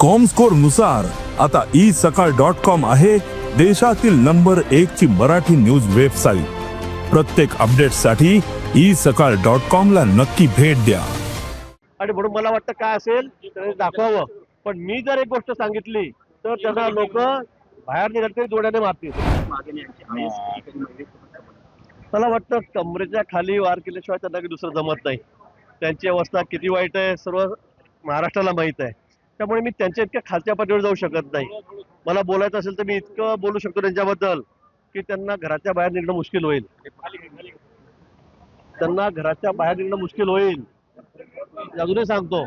कॉमस्कोरनुसार आता ई सकाळ dot com आहे देशातील नंबर एक ची मराठी न्यूज वेबसाईट प्रत्येक अपडेटसाठी ई सकाळ डॉट कॉम ला नक्की भेट द्या. आणि म्हणून मला वाटतं काय असेल तर दाखवावं. पण मी जर एक गोष्ट सांगितली तर त्यांना लोक बाहेर निघाल तरी जोड्याने मारतील. मला वाटतं कमरेच्या खाली वार केल्याशिवाय त्यांना काही दुसरं जमत नाही. त्यांची अवस्था किती वाईट आहे सर्व महाराष्ट्राला माहीत आहे. त्यामुळे मी त्यांच्या इतक्या खालच्या पातळीवर जाऊ शकत नाही. मला बोलायचं असेल तर मी इतकं बोलू शकतो त्यांच्याबद्दल की त्यांना घराच्या बाहेर निघणं मुश्किल होईल. त्यांना घराच्या बाहेर निघणं मुश्किल होईल. अजूनही सांगतो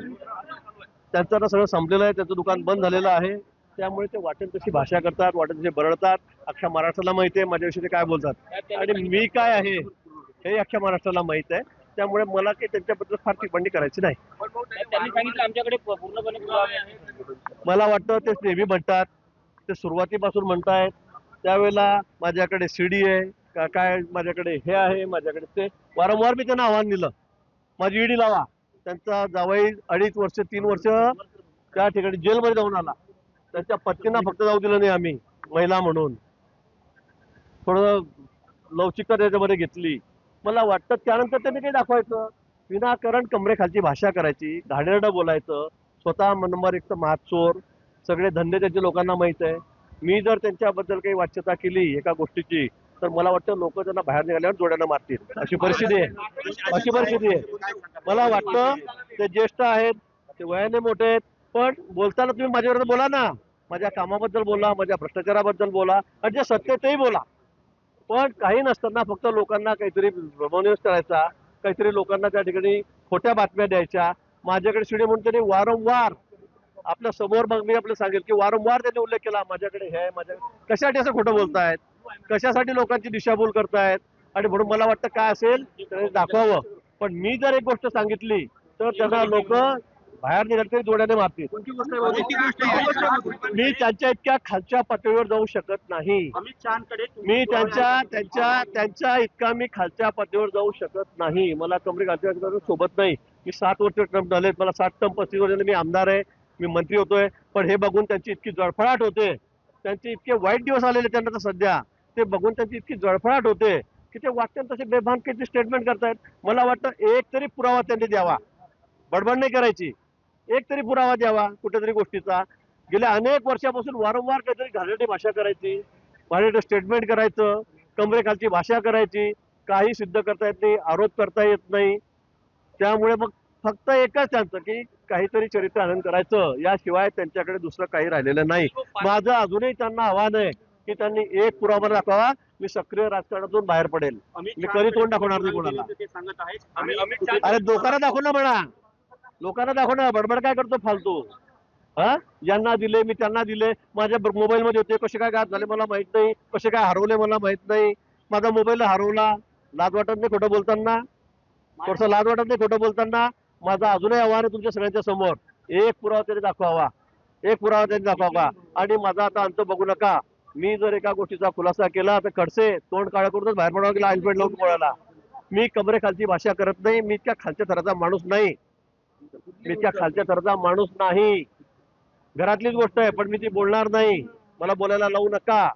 त्यांचं आता सगळं संपलेलं आहे त्यांचं दुकान बंद झालेलं आहे. त्यामुळे ते वाटेल तशी भाषा करतात वाटेल तशी बरळतात अख्ख्या महाराष्ट्राला माहिती आहे माझ्याविषयी ते काय बोलतात. आणि मी काय आहे हे अख्ख्या महाराष्ट्राला माहीत आहे. त्यामुळे मला काही त्यांच्याबद्दल फार टिप्पणी करायची नाही. त्यांनी सांगितलं आमच्याकडे पूर्णपणे पुरावे आहेत. मला वाटतं ते नेहमी म्हणतात ते सुरुवातीपासून म्हणतायत. त्यावेळेला माझ्याकडे सीडी आहे का काय माझ्याकडे हे आहे माझ्याकडे ते. वारंवार मी त्यांना आव्हान दिलं. माझी ईडी लावा. त्यांचा जावई अडीच वर्ष तीन वर्ष त्या ठिकाणी जेलमध्ये जाऊन आला. त्यांच्या पत्नींना फक्त जाऊ दिलं नाही आम्ही महिला म्हणून. थोडं लवचिकता त्याच्यामध्ये घेतली. मला वाटतं त्यानंतर त्यांनी काही दाखवायचं. विनाकारण कमरेखालची भाषा करायची घाणेरडं बोलायचं स्वतः नंबर एक तर महाचोर सगळे धंदे त्यांचे लोकांना माहीत आहे. मी जर त्यांच्याबद्दल काही वाच्यता केली एका गोष्टीची तर मला वाटतं लोक त्यांना बाहेर निघाल्यावर जोड्यानं मारतील. अशी परिस्थिती आहे. अशी परिस्थिती आहे. मला वाटतं ते ज्येष्ठ आहेत ते वयाने मोठे आहेत पण बोलताना तुम्ही माझ्याबरोबर बोला ना. माझ्या कामाबद्दल बोला माझ्या भ्रष्टाचाराबद्दल बोला आणि जे सत्य तेही बोला. पण काही नसताना फक्त लोकांना काहीतरी भ्रमनिवेश करायचा काहीतरी लोकांना त्या ठिकाणी खोट्या बातम्या द्यायच्या. माझ्याकडे शिडे म्हणून त्यांनी वारंवार आपल्यासमोर मग मी आपलं सांगेल की वारंवार त्यांनी उल्लेख केला माझ्याकडे हे आहे माझ्या कशासाठी असं खोटं बोलतायत? कशासाठी लोकांची दिशाभूल करतायत? आणि म्हणून मला वाटतं काय असेल दाखवावं. पण मी जर एक गोष्ट सांगितली तर त्यांना लोक बाहेर निघाल तरी जोड्याने मारतील मी त्यांच्या इतक्या खालच्या पातळीवर जाऊ शकत नाही. अमित शहाकडे मी त्यांच्या त्यांच्या त्यांच्या इतका मी खालच्या पातळीवर जाऊ शकत नाही. मला कमरे खालच्या पातळीवर सोबत नाही. मी सात वर्ष टर्म झालेत मला सात टर्म पस्तीस वर्षांनी मी आमदार आहे. मी मंत्री होतोय. पण हे बघून त्यांची इतकी जळफळाट होते. त्यांचे इतके वाईट दिवस आलेले त्यांना तर सध्या. ते बघून त्यांची इतकी जळफळाट होते की ते वाटतं तसे बेभानकीचे स्टेटमेंट करतायत. मला वाटतं एक तरी पुरावा त्यांनी द्यावा. बडबड नाही करायची. एक तरी पुरावा द्यावा कुठेतरी गोष्टीचा. गेल्या अनेक वर्षापासून वारंवार काहीतरी घाणेरडी भाषा करायची घाणेरडं स्टेटमेंट करायचं कमरेखालची भाषा करायची काही सिद्ध करता येत नाही आरोप करता येत नाही. त्यामुळे मग फक्त एकच त्यांचं की काहीतरी चरित्र आनंद करायचं. याशिवाय त्यांच्याकडे दुसरं काही राहिलेलं नाही. माझं अजूनही त्यांना आव्हान आहे की त्यांनी एक पुरावा दाखवा मी सक्रिय राजकारणातून बाहेर पडेल. मी कधी तोंड दाखवणार नाही कोणाला. अरे लोकांना दाखव ना म्हणा. लोकांना दाखवणं बडबड काय करतो फालतू? हा? यांना दिले मी त्यांना दिले. माझ्या मोबाईल मध्ये होते कसे काय घात झाले मला माहीत नाही. कसे काय हरवले मला माहीत नाही. माझा मोबाईल हरवला. लाज वाटत नाही खोटं बोलताना. थोडस लाज वाटत नाही खोटं बोलताना. माझं अजूनही आव्हान आहे तुमच्या सगळ्यांच्या समोर. एक पुरावा तरी दाखवावा. एक पुरावा तरी दाखवावा. आणि माझा आता अंत बघू नका. मी जर एका गोष्टीचा खुलासा केला तर खडसे तोंड काळ करूनच बाहेर पडावं गेला हेल्मेट लावून कोणाला मी कमरेखालची भाषा करत नाही. मी इतक्या खालच्या थराचा माणूस नाही. मी त्या खालच्या दर्जा माणूस नाही. घरातलीच गोष्ट आहे पण मी ती बोलणार नाही. मला बोलायला लावू नका.